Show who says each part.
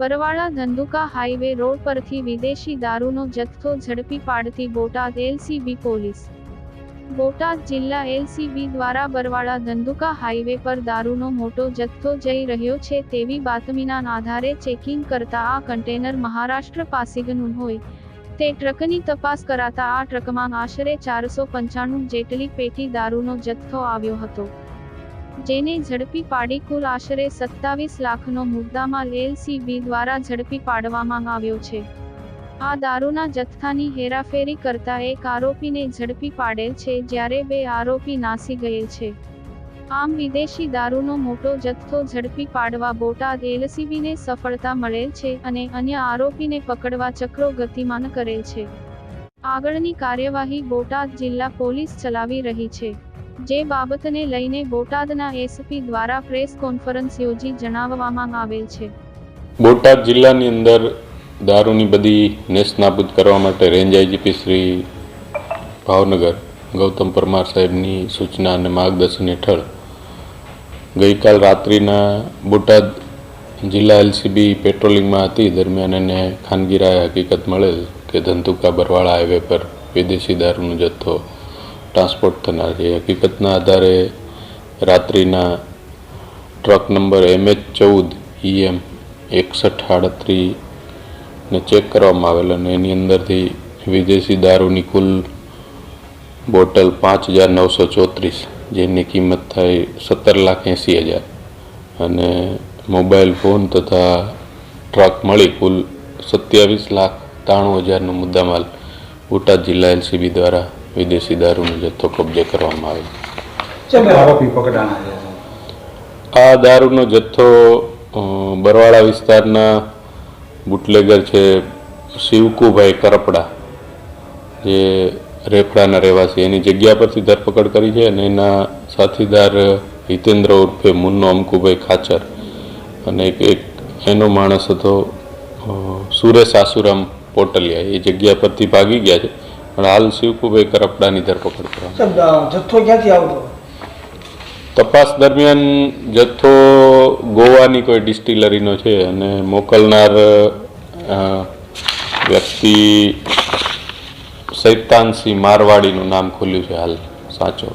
Speaker 1: Barwala Dhandhuka highway road પરથી વિદેશી દારૂનો જથ્થો ઝડપી પાડતી બોટાદ એલસીબી પોલીસ. બોટાદ જિલ્લા એલસીબી દ્વારા બરવાળા ધંધુકા હાઈવે પર દારૂનો મોટો જથ્થો જઈ રહ્યો છે તેવી બાતમીના આધારે ચેકિંગ કરતા આ કન્ટેનર મહારાષ્ટ્ર પાસિગનું હોય. તે ટ્રકની તપાસ કરાતા આ ટ્રકમાં આશરે ચારસો પંચાણું જેટલી પેટી દારૂનો જથ્થો આવ્યો હતો. જેને ઝડપી પાડી કુલ આશરે સત્તાવીસ લાખનો મુદ્દામાલ એલસીબી દ્વારા ઝડપી પાડવામાં આવ્યો છે. આ દારૂના જથ્થાની હેરાફેરી કરતા એક આરોપીને ઝડપી પાડેલ છે જ્યારે બે આરોપી નાસી ગયેલ છે. આમ વિદેશી દારૂનો મોટો જથ્થો ઝડપી પાડવા બોટાદ એલસીબીને સફળતા મળેલ છે અને અન્ય આરોપીને પકડવા ચક્રો ગતિમાન કરેલ છે. આગળની કાર્યવાહી બોટાદ જિલ્લા પોલીસ ચલાવી રહી છે. જે બાબતને લઈને બોટાદના એસપી દ્વારા પ્રેસ કોન્ફરન્સ યોજી જણાવવામાં આવેલ છે.
Speaker 2: બોટાદ જિલ્લાની અંદર દારૂની બધી નેસ્તનાબૂદ કરવા માટે રેન્જ આઈજીપી શ્રી ભાવનગર, ગૌતમ પરમાર સાહેબની સૂચના અને માર્ગદર્શન હેઠળ ગઈકાલ રાત્રિના બોટાદ જિલ્લા એલસીબી પેટ્રોલિંગમાં હતી. દરમિયાન એને ખાનગી રાય હકીકત મળેલ કે ધંધુકા બરવાળા હાઈવે પર વિદેશી દારૂનો જથ્થો ટ્રાન્સપોર્ટ થનાર છે. હકીકતના આધારે રાત્રિના ટ્રક નંબર એમએચ ચૌદ ઈએમ એકસઠ આડત્રીને ચેક કરવામાં આવેલ અને એની અંદરથી વિદેશી દારૂની કુલ બોટલ પાંચ હજાર નવસો ચોત્રીસ, જેની કિંમત થાય સત્તર લાખ એંસી હજાર. અને મોબાઈલ ફોન તથા ટ્રક મળી કુલ સત્યાવીસ લાખ ત્રાણું હજારનો મુદ્દામાલ બોટાદ જિલ્લા એલસીબી દ્વારા વિદેશી દારૂનો જથ્થો કબજે કરવામાં
Speaker 3: આવ્યો
Speaker 2: આ દારૂનો જથ્થો બરવાળા વિસ્તારના બુટલેગર છે શિવકુભાઈ કરપડા જે રેફડાના રહેવાસી એની જગ્યા પરથી ધરપકડ કરી છે અને એના સાથીદાર હિતેન્દ્ર ઉર્ફે મુન્નો અમકુભાઈ ખાચર અને એક એક એનો માણસ હતો સુરેશ આસુરામ પોટલિયા. એ જગ્યા પરથી ભાગી ગયા છે. પણ હાલ શિવકુભાઈ કરપડાની ધરપકડ
Speaker 3: કરવા જથ્થો ક્યાંથી આવતો?
Speaker 2: તપાસ દરમિયાન જથ્થો ગોવાની કોઈ ડિસ્ટિલરીનો છે અને મોકલનાર વ્યક્તિ સૈતાનસિંહ મારવાડીનું નામ ખુલ્યું છે હાલ સાચો.